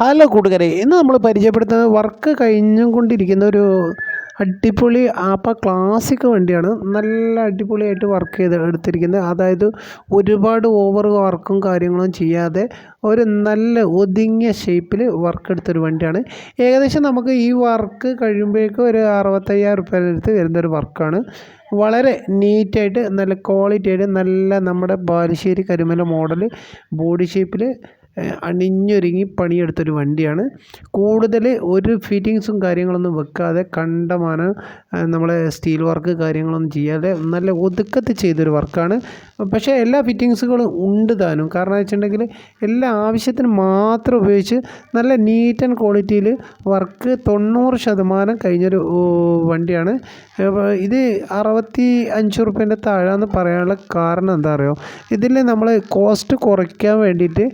Hello കൂട്ടുകാരെ ഇന്ന് നമ്മൾ പരിചയപ്പെടുത്തുന്നത് വർക്ക് കഴിഞ്ഞും കൊണ്ടിരിക്കുന്ന ഒരു അടിപൊളി ആപ്പ ക്ലാസിക് വണ്ടിയാണ്. നല്ല അടിപൊളിയായിട്ട് വർക്ക് ചെയ്ത് എടുത്തിരിക്കുന്നത്. അതായത് ഒരുപാട് ഓവർ വർക്കും കാര്യങ്ങളും ചെയ്യാതെ ഒരു നല്ല ഒതുങ്ങിയ ഷേപ്പിൽ വർക്ക് എടുത്തൊരു വണ്ടിയാണ്. ഏകദേശം നമുക്ക് ഈ വർക്ക് കഴിയുമ്പോഴേക്കും ഒരു അറുപത്തയ്യായിരം റുപ്യ അടുത്ത് വരുന്നൊരു വർക്കാണ് വളരെ നീറ്റായിട്ട് നല്ല ക്വാളിറ്റി ആയിട്ട് നല്ല നമ്മുടെ ബാലുശ്ശേരി കരിമല മോഡൽ ബോഡി ഷേപ്പിൽ അണിഞ്ഞൊരുങ്ങി പണിയെടുത്തൊരു വണ്ടിയാണ്. കൂടുതൽ ഒരു ഫിറ്റിങ്സും കാര്യങ്ങളൊന്നും വെക്കാതെ കണ്ടമാനം നമ്മളെ സ്റ്റീൽ വർക്ക് കാര്യങ്ങളൊന്നും ചെയ്യാതെ നല്ല ഒതുക്കത്തിൽ ചെയ്തൊരു വർക്കാണ്. പക്ഷേ എല്ലാ ഫിറ്റിങ്സുകളും ഉണ്ട് താനും. കാരണം വെച്ചിട്ടുണ്ടെങ്കിൽ എല്ലാ ആവശ്യത്തിന് മാത്രം ഉപയോഗിച്ച് നല്ല നീറ്റ് ആൻഡ് ക്വാളിറ്റിയിൽ വർക്ക് തൊണ്ണൂറ് ശതമാനം കഴിഞ്ഞൊരു വണ്ടിയാണ്. ഇത് അറുപത്തി അഞ്ച് റുപ്യേന്റെ താഴെന്ന് പറയാനുള്ള കാരണം എന്താ പറയുക ഇതിൽ നമ്മൾ കോസ്റ്റ് കുറയ്ക്കാൻ വേണ്ടിയിട്ട്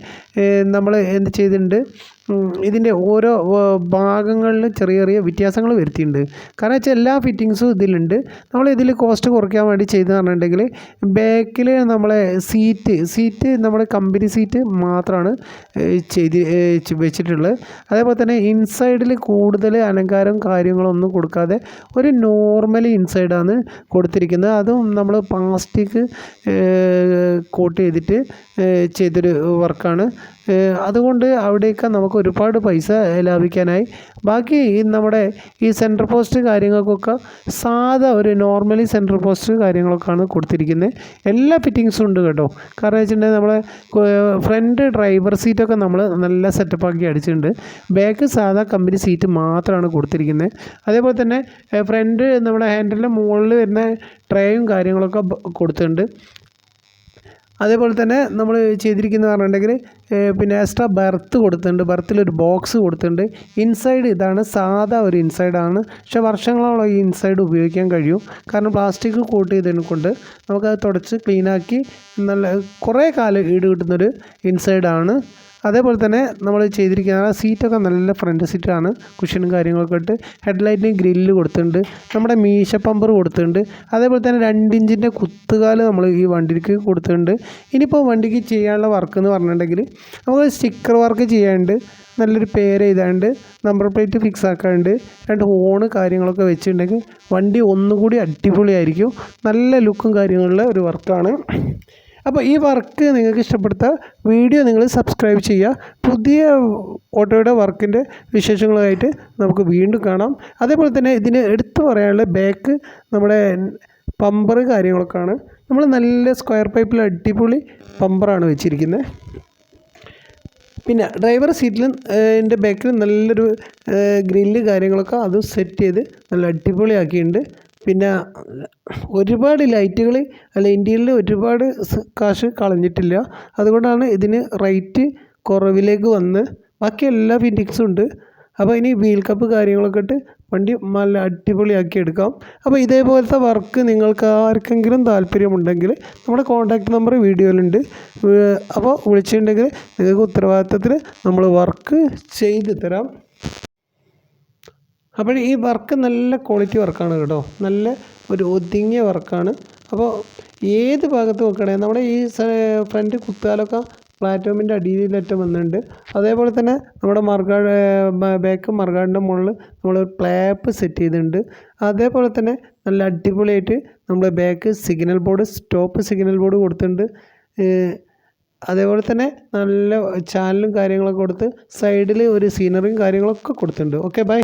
നമ്മൾ എന്ത് ചെയ്തിട്ടുണ്ട്? ഇതിന്റെ ഓരോ ഭാഗങ്ങളിൽ ചെറിയ ചെറിയ വ്യത്യാസങ്ങൾ വരുത്തിയിട്ടുണ്ട്. കാരണം വെച്ചാൽ എല്ലാ ഫിറ്റിങ്സും ഇതിലുണ്ട്. നമ്മൾ ഇതിൽ കോസ്റ്റ് കുറയ്ക്കാൻ വേണ്ടി ചെയ്തെന്ന് പറഞ്ഞിട്ടുണ്ടെങ്കിൽ ബാക്കിൽ നമ്മളെ സീറ്റ് സീറ്റ് നമ്മുടെ കമ്പനി സീറ്റ് മാത്രമാണ് ചെയ്ത് വെച്ചിട്ടുള്ളത്. അതേപോലെ തന്നെ ഇൻസൈഡിൽ കൂടുതൽ അലങ്കാരം കാര്യങ്ങളൊന്നും കൊടുക്കാതെ ഒരു നോർമലി ഇൻസൈഡാണ് കൊടുത്തിരിക്കുന്നത്. അതും നമ്മൾ പ്ലാസ്റ്റിക് കോട്ട് ചെയ്തിട്ട് ചെയ്തൊരു വർക്കാണ് അതുകൊണ്ട് അവിടെയൊക്കെ നമുക്ക് ഒരുപാട് പൈസ ലാഭിക്കാനായി. ബാക്കി നമ്മുടെ ഈ സെന്റർ പോസ്റ്റ് കാര്യങ്ങൾക്കൊക്കെ സാധാ ഒരു നോർമലി സെന്റർ പോസ്റ്റ് കാര്യങ്ങളൊക്കെയാണ് കൊടുത്തിരിക്കുന്നത് എല്ലാ ഫിറ്റിങ്സും ഉണ്ട് കേട്ടോ. കാരണം വെച്ചിട്ടുണ്ടെങ്കിൽ നമ്മളെ ഫ്രണ്ട് ഡ്രൈവർ സീറ്റൊക്കെ നമ്മൾ നല്ല സെറ്റപ്പാക്കി അടിച്ചിട്ടുണ്ട്. ബാക്ക് സാധാ കമ്പനി സീറ്റ് മാത്രമാണ് കൊടുത്തിരിക്കുന്നത് അതേപോലെ തന്നെ ഫ്രണ്ട് നമ്മുടെ ഹാൻഡിലിന്റെ മുകളിൽ വരുന്ന ട്രേയും കാര്യങ്ങളൊക്കെ കൊടുത്തിട്ടുണ്ട്. അതേപോലെ തന്നെ നമ്മൾ ചെയ്തിരിക്കുന്നത് പറഞ്ഞിട്ടുണ്ടെങ്കിൽ പിന്നെ എക്സ്ട്രാ ബർത്ത് കൊടുത്തിട്ടുണ്ട്. ബർത്തിലൊരു ബോക്സ് കൊടുത്തിട്ടുണ്ട്. ഇൻസൈഡ് ഇതാണ് സാധാ ഒരു ഇൻസൈഡാണ് പക്ഷേ വർഷങ്ങളോളം ഈ ഇൻസൈഡ് ഉപയോഗിക്കാൻ കഴിയും. കാരണം പ്ലാസ്റ്റിക് കോട്ട് ചെയ്തതിനെ കൊണ്ട് നമുക്കത് തുടച്ച് ക്ലീനാക്കി നല്ല കുറേ കാലം ഈട് കിട്ടുന്നൊരു ഇൻസൈഡാണ് അതേപോലെ തന്നെ നമ്മൾ ചെയ്തിരിക്കുന്ന സീറ്റൊക്കെ നല്ല ഫ്രണ്ട് സീറ്റാണ് കുഷനും കാര്യങ്ങളൊക്കെ ഇട്ട് ഹെഡ്ലൈറ്റിന് ഗ്രില്ല് കൊടുത്തിട്ടുണ്ട്. നമ്മുടെ മീശ പമ്പർ കൊടുത്തിട്ടുണ്ട്. അതേപോലെ തന്നെ രണ്ടിഞ്ചിന്റെ കുത്തുകാൽ നമ്മൾ ഈ വണ്ടിക്ക് കൊടുത്തിട്ടുണ്ട്. ഇനിയിപ്പോൾ വണ്ടിക്ക് ചെയ്യാനുള്ള വർക്ക് എന്ന് പറഞ്ഞിട്ടുണ്ടെങ്കിൽ നമുക്ക് സ്റ്റിക്കർ വർക്ക് ചെയ്യാനുണ്ട്. നല്ലൊരു പേര് എഴുതാണ്ട് നമ്പർ പ്ലേറ്റ് ഫിക്സ് ആക്കാണ്ട് രണ്ട് ഹോണ് കാര്യങ്ങളൊക്കെ വെച്ചിട്ടുണ്ടെങ്കിൽ വണ്ടി ഒന്നുകൂടി അടിപൊളിയായിരിക്കും. നല്ല ലുക്കും കാര്യങ്ങളുള്ള ഒരു വർക്കാണ് അപ്പോൾ ഈ വർക്ക് നിങ്ങൾക്ക് ഇഷ്ടപ്പെടുത്ത വീഡിയോ നിങ്ങൾ സബ്സ്ക്രൈബ് ചെയ്യുക. പുതിയ ഓട്ടോയുടെ വർക്കിന്റെ വിശേഷങ്ങളുമായിട്ട് നമുക്ക് വീണ്ടും കാണാം. അതേപോലെ തന്നെ ഇതിന് എടുത്തു പറയാനുള്ള ബാക്ക് നമ്മുടെ പമ്പർ കാര്യങ്ങളൊക്കെയാണ്. നമ്മൾ നല്ല സ്ക്വയർ പൈപ്പിൽ അടിപൊളി പമ്പറാണ് വെച്ചിരിക്കുന്നത്. പിന്നെ ഡ്രൈവർ സീറ്റിൽ എന്റെ ബാക്കിൽ നല്ലൊരു ഗ്രില്ല് കാര്യങ്ങളൊക്കെ അതും സെറ്റ് ചെയ്ത് നല്ല അടിപൊളിയാക്കിയിട്ടുണ്ട്. പിന്നെ ഒരുപാട് ലൈറ്റുകൾ അല്ല ഇന്ത്യയിൽ ഒരുപാട് കാശ് കളഞ്ഞിട്ടില്ല. അതുകൊണ്ടാണ് ഇതിന് റേറ്റ് കുറവിലേക്ക് വന്ന്. ബാക്കി എല്ലാ ഫിറ്റിങ്സും ഉണ്ട്. അപ്പോൾ ഇനി വീൽ കപ്പ് കാര്യങ്ങളൊക്കെ ഇട്ട് വണ്ടി നല്ല അടിപൊളിയാക്കി എടുക്കാം. അപ്പോൾ ഇതേപോലത്തെ വർക്ക് നിങ്ങൾക്ക് ആർക്കെങ്കിലും താല്പര്യമുണ്ടെങ്കിൽ നമ്മുടെ കോൺടാക്റ്റ് നമ്പർ വീഡിയോയിലുണ്ട്. അപ്പോൾ വിളിച്ചിട്ടുണ്ടെങ്കിൽ നിങ്ങൾക്ക് ഉത്തരവാദിത്തത്തിൽ നമ്മൾ വർക്ക് ചെയ്ത് തരാം. അപ്പോൾ ഈ വർക്ക് നല്ല ക്വാളിറ്റി വർക്കാണ് കേട്ടോ. നല്ല ഒരു ഒതുങ്ങിയ വർക്കാണ്. അപ്പോൾ ഏത് ഭാഗത്ത് നോക്കുകയാണെങ്കിൽ നമ്മുടെ ഈ ഫ്രണ്ട് കുത്താലൊക്കെ പ്ലാറ്റ്ഫോമിന്റെ അടിയിലേറ്റം വന്നിട്ടുണ്ട്. അതേപോലെ തന്നെ നമ്മുടെ മർഗാഡ് ബാക്ക് മർഗാഡിന്റെ മുകളിൽ നമ്മൾ പ്ലാപ്പ് സെറ്റ് ചെയ്തിട്ടുണ്ട്. അതേപോലെ തന്നെ നല്ല അടിപൊളിയായിട്ട് നമ്മൾ back signal board stop signal board കൊടുത്തിട്ടുണ്ട്. അതേപോലെ തന്നെ നല്ല ചാനലും കാര്യങ്ങളൊക്കെ കൊടുത്ത് സൈഡിൽ ഒരു സീനറിയും കാര്യങ്ങളൊക്കെ കൊടുത്തിട്ടുണ്ട്. Okay bye.